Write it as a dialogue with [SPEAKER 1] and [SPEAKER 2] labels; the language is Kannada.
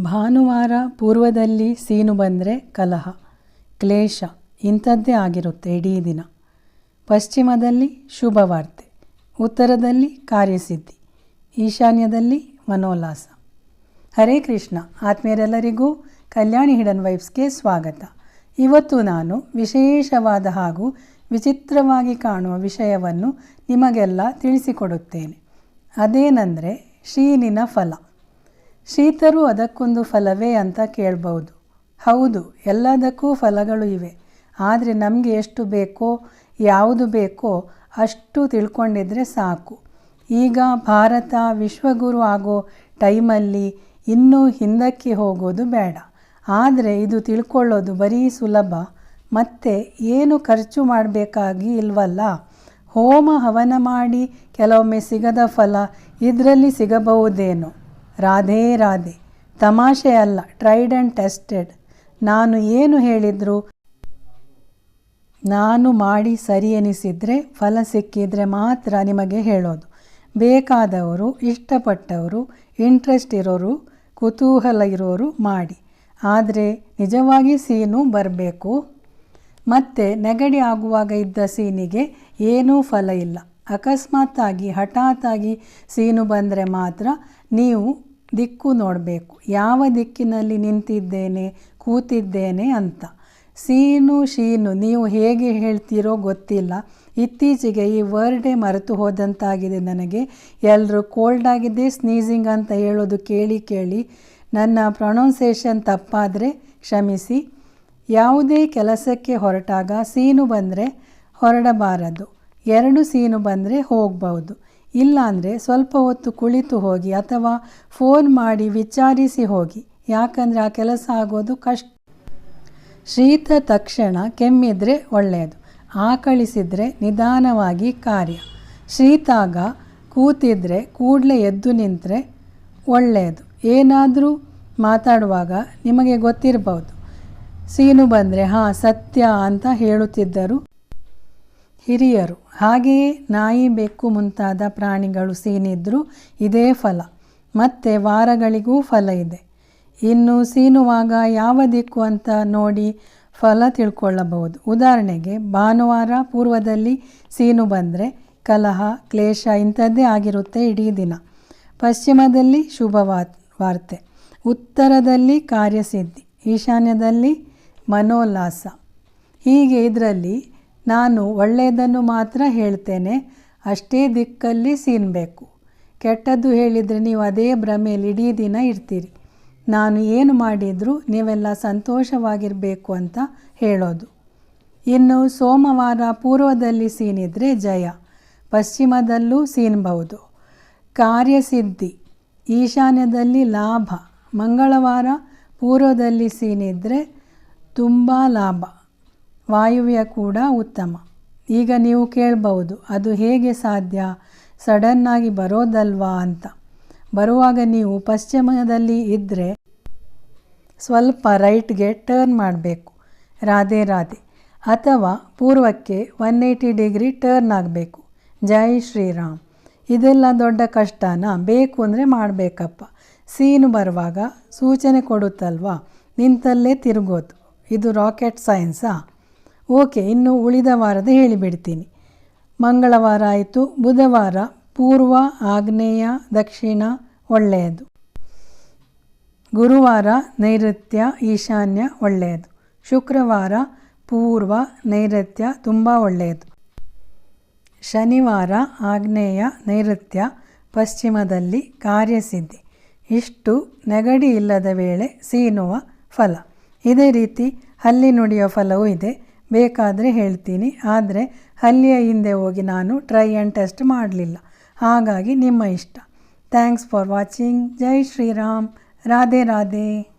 [SPEAKER 1] ಭಾನುವಾರ ಪೂರ್ವದಲ್ಲಿ ಸೀನು ಬಂದರೆ ಕಲಹ, ಕ್ಲೇಶ ಇಂಥದ್ದೇ ಆಗಿರುತ್ತೆ ಇಡೀ ದಿನ. ಪಶ್ಚಿಮದಲ್ಲಿ ಶುಭವಾರ್ತೆ, ಉತ್ತರದಲ್ಲಿ ಕಾರ್ಯಸಿದ್ಧಿ, ಈಶಾನ್ಯದಲ್ಲಿ ಮನೋಲ್ಲಾಸ. ಹರೇ ಕೃಷ್ಣ, ಆತ್ಮೀಯರೆಲ್ಲರಿಗೂ ಕಲ್ಯಾಣಿ ಹಿಡನ್ ವೈಫ್ಸ್ಗೆ ಸ್ವಾಗತ. ಇವತ್ತು ನಾನು ವಿಶೇಷವಾದ ಹಾಗೂ ವಿಚಿತ್ರವಾಗಿ ಕಾಣುವ ವಿಷಯವನ್ನು ನಿಮಗೆಲ್ಲ ತಿಳಿಸಿಕೊಡುತ್ತೇನೆ. ಅದೇನೆಂದರೆ ಶೀನಿನ ಫಲ. ಶೀತರು ಅದಕ್ಕೊಂದು ಫಲವೇ ಅಂತ ಕೇಳಬಹುದು ಹೌದು, ಎಲ್ಲದಕ್ಕೂ ಫಲಗಳು ಇವೆ. ಆದರೆ ನಮಗೆ ಎಷ್ಟು ಬೇಕೋ, ಯಾವುದು ಬೇಕೋ ಅಷ್ಟು ತಿಳ್ಕೊಂಡಿದ್ರೆ ಸಾಕು. ಈಗ ಭಾರತ ವಿಶ್ವಗುರು ಆಗೋ ಟೈಮಲ್ಲಿ ಇನ್ನೂ ಹಿಂದಕ್ಕೆ ಹೋಗೋದು ಬೇಡ. ಆದರೆ ಇದು ತಿಳ್ಕೊಳ್ಳೋದು ಬರೀ ಸುಲಭ. ಮತ್ತೆ ಏನು ಖರ್ಚು ಮಾಡಬೇಕಾಗಿ ಇಲ್ವಲ್ಲ? ಹೋಮ ಹವನ ಮಾಡಿ ಕೆಲವೊಮ್ಮೆ ಸಿಗದ ಫಲ ಇದರಲ್ಲಿ ಸಿಗಬಹುದೇನೋ. ರಾಧೇ, ರಾಧೆ. ತಮಾಷೆ ಅಲ್ಲ ಟ್ರೈಡ್ ಆ್ಯಂಡ್ ಟೆಸ್ಟೆಡ್ ನಾನು ಏನು ಹೇಳಿದ್ರು? ನಾನು ಮಾಡಿ ಸರಿ ಎನಿಸಿದರೆ ಫಲ ಸಿಕ್ಕಿದರೆ ಮಾತ್ರ ನಿಮಗೆ ಹೇಳೋದು. ಬೇಕಾದವರು, ಇಷ್ಟಪಟ್ಟವರು ಇಂಟ್ರೆಸ್ಟ್ ಇರೋರು, ಕುತೂಹಲ ಇರೋರು ಮಾಡಿ. ಆದರೆ ನಿಜವಾಗಿ ಸೀನು ಬರಬೇಕು? ಮತ್ತು ನೆಗಡಿ ಆಗುವಾಗ ಇದ್ದ ಸೀನಿಗೆ ಏನೂ ಫಲ ಇಲ್ಲ. ಅಕಸ್ಮಾತ್ತಾಗಿ, ಹಠಾತ್ತಾಗಿ ಸೀನು ಬಂದರೆ ಮಾತ್ರ ನೀವು ದಿಕ್ಕು ನೋಡಬೇಕು. ಯಾವ ದಿಕ್ಕಿನಲ್ಲಿ ನಿಂತಿದ್ದೇನೆ, ಕೂತಿದ್ದೇನೆ ಅಂತ. ಸೀನು, ಶೀನು, ನೀವು ಹೇಗೆ ಹೇಳ್ತೀರೋ ಗೊತ್ತಿಲ್ಲ. ಇತ್ತೀಚೆಗೆ ಈ ವರ್ಡೇ ಮರೆತು ಹೋದಂತಾಗಿದೆ ನನಗೆ. ಎಲ್ಲರೂ ಕೋಲ್ಡ್ ಆಗಿದೆ ಸ್ನೀಸಿಂಗ್ ಅಂತ ಹೇಳೋದು ಕೇಳಿ ಕೇಳಿ ನನ್ನ ಪ್ರೊನೌನ್ಸೇಷನ್ ತಪ್ಪಾದರೆ ಕ್ಷಮಿಸಿ. ಯಾವುದೇ ಕೆಲಸಕ್ಕೆ ಹೊರಟಾಗ ಸೀನು ಬಂದರೆ ಹೊರಡಬಾರದು. ಎರಡು ಸೀನು ಬಂದರೆ ಹೋಗ್ಬೌದು. ಇಲ್ಲಾಂದರೆ ಸ್ವಲ್ಪ ಹೊತ್ತು ಕುಳಿತು ಹೋಗಿ ಅಥವಾ ಫೋನ್ ಮಾಡಿ ವಿಚಾರಿಸಿ ಹೋಗಿ. ಯಾಕಂದರೆ ಆ ಕೆಲಸ ಆಗೋದು ಕಷ್ಟ. ಶೀತ ತಕ್ಷಣ ಕೆಮ್ಮಿದ್ರೆ ಒಳ್ಳೆಯದು. ಆಕಳಿಸಿದರೆ ನಿಧಾನವಾಗಿ ಕಾರ್ಯ. ಶೀತಾಗ ಕೂತಿದ್ರೆ ಕೂಡಲೇ ಎದ್ದು ನಿಂತರೆ ಒಳ್ಳೆಯದು. ಏನಾದರೂ ಮಾತಾಡುವಾಗ ನಿಮಗೆ ಗೊತ್ತಿರಬಹುದು ಸೀನು ಬಂದರೆ, ಹಾಂ, ಸತ್ಯ ಅಂತ ಹೇಳುತ್ತಿದ್ದರು. ಹಿರಿಯರು. ಹಾಗೆಯೇ ನಾಯಿ ಬೆಕ್ಕು ಮುಂತಾದ ಪ್ರಾಣಿಗಳು ಸೀನಿದ್ರೂ ಇದೇ ಫಲ. ಮತ್ತೆ ವಾರಗಳಿಗೂ ಫಲ ಇದೆ. ಇನ್ನು ಸೀನುವಾಗ ಯಾವ ದಿಕ್ಕು ಅಂತ ನೋಡಿ ಫಲ ತಿಳ್ಕೊಳ್ಳಬಹುದು. ಉದಾಹರಣೆಗೆ, ಭಾನುವಾರ ಪೂರ್ವದಲ್ಲಿ ಸೀನು ಬಂದರೆ ಕಲಹ, ಕ್ಲೇಶ ಇಂಥದ್ದೇ ಆಗಿರುತ್ತೆ ಇಡೀ ದಿನ. ಪಶ್ಚಿಮದಲ್ಲಿ ಶುಭ ವಾರ್ತೆ. ಉತ್ತರದಲ್ಲಿ ಕಾರ್ಯಸಿದ್ಧಿ. ಈಶಾನ್ಯದಲ್ಲಿ ಮನೋಲ್ಲಾಸ. ಹೀಗೆ ಇದರಲ್ಲಿ ನಾನು ಒಳ್ಳೆಯದನ್ನು ಮಾತ್ರ ಹೇಳ್ತೇನೆ. ಅಷ್ಟೇ ದಿಕ್ಕಲ್ಲಿ ಸೀನ್ಬೇಕು ಕೆಟ್ಟದ್ದು ಹೇಳಿದರೆ ನೀವು ಅದೇ ಭ್ರಮೆಯಲ್ಲಿ ಇಡೀ ದಿನ ಇರ್ತೀರಿ. ನಾನು ಏನು ಮಾಡಿದರೂ ನೀವೆಲ್ಲ ಸಂತೋಷವಾಗಿರಬೇಕು ಅಂತ ಹೇಳೋದು. ಇನ್ನು ಸೋಮವಾರ ಪೂರ್ವದಲ್ಲಿ ಸೀನಿದ್ರೆ ಜಯ. ಪಶ್ಚಿಮದಲ್ಲೂ ಸೀನ್ಬಹುದು ಕಾರ್ಯಸಿದ್ಧಿ. ಈಶಾನ್ಯದಲ್ಲಿ ಲಾಭ. ಮಂಗಳವಾರ ಪೂರ್ವದಲ್ಲಿ ಸೀನಿದರೆ ತುಂಬ ಲಾಭ. ವಾಯುವ್ಯ ಕೂಡ ಉತ್ತಮ. ಈಗ ನೀವು ಕೇಳಬಹುದು ಅದು ಹೇಗೆ ಸಾಧ್ಯ? ಸಡನ್ನಾಗಿ ಬರೋದಲ್ವಾ ಅಂತ. ಬರುವಾಗ ನೀವು ಪಶ್ಚಿಮದಲ್ಲಿ ಇದ್ದರೆ ಸ್ವಲ್ಪ ರೈಟ್ಗೆ ಟರ್ನ್ ಮಾಡಬೇಕು, ರಾಧೆ ರಾಧೆ. ಅಥವಾ ಪೂರ್ವಕ್ಕೆ ಒನ್ ಏಯ್ಟಿ ಡಿಗ್ರಿ ಟರ್ನ್ ಆಗಬೇಕು. ಜೈ ಶ್ರೀರಾಮ್. ಇದೆಲ್ಲ ದೊಡ್ಡ ಕಷ್ಟನ? ಬೇಕು ಅಂದರೆ ಮಾಡಬೇಕಪ್ಪ. ಸೀನು ಬರುವಾಗ ಸೂಚನೆ ಕೊಡುತ್ತಲ್ವಾ? ನಿಂತಲ್ಲೇ ತಿರುಗೋದು. ಇದು ರಾಕೆಟ್ ಸೈನ್ಸಾ? ಓಕೆ, ಇನ್ನು ಉಳಿದ ವಾರದ ಹೇಳಿಬಿಡ್ತೀನಿ. ಮಂಗಳವಾರ ಆಯಿತು, ಬುಧವಾರ ಪೂರ್ವ ಆಗ್ನೇಯ ದಕ್ಷಿಣ ಒಳ್ಳೆಯದು. ಗುರುವಾರ ನೈಋತ್ಯ ಈಶಾನ್ಯ ಒಳ್ಳೆಯದು. ಶುಕ್ರವಾರ ಪೂರ್ವ ನೈಋತ್ಯ ತುಂಬ ಒಳ್ಳೆಯದು. ಶನಿವಾರ ಆಗ್ನೇಯ ನೈಋತ್ಯ ಪಶ್ಚಿಮದಲ್ಲಿ ಕಾರ್ಯಸಿದ್ಧಿ. ಇಷ್ಟು ನೆಗಡಿ ಇಲ್ಲದ ವೇಳೆ ಸೀನುವ ಫಲ. ಇದೇ ರೀತಿ ಹಲ್ಲಿ ನುಡಿಯುವ ಫಲವೂ ಇದೆ. ಬೇಕಾದರೆ ಹೇಳ್ತೀನಿ. ಆದರೆ ಅಲ್ಲಿಯ ಹಿಂದೆ ಹೋಗಿ ನಾನು ಟ್ರೈ ಆ್ಯಂಡ್ ಟೆಸ್ಟ್ ಮಾಡಲಿಲ್ಲ. ಹಾಗಾಗಿ ನಿಮ್ಮ ಇಷ್ಟ. Thanks for watching Jai Shriram. Radhe Radhe.